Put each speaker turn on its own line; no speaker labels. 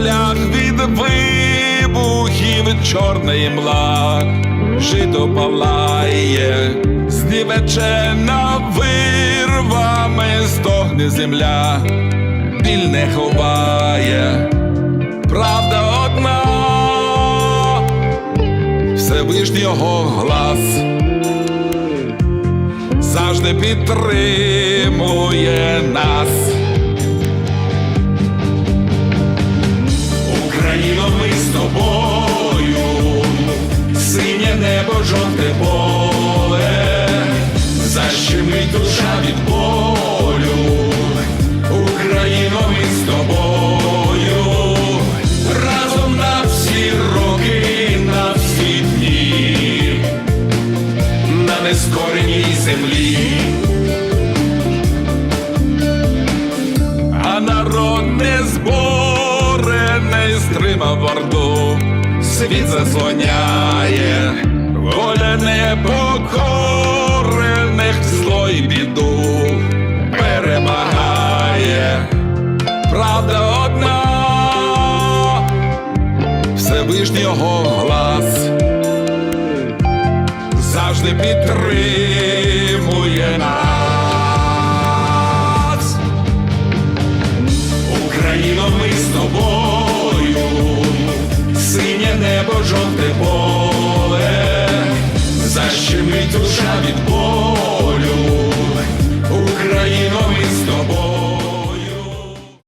полях від вибухів чорної мла, жито палає, знівечена вирвами стогне земля, біль не ховає, правда одна, Всевишнього глас завжди підтримує нас. Тобою, синє небо, жовте поле, защемить душа від болю. Україно, ми з тобою, разом на всі роки, на всі дні, на нескореній землі. а народ не зборений стримав орду, світ заслоняє, воля непокорених зло й біду перемагає, правда одна, Всевишнього глас завжди підтримує нас. душа від Бога.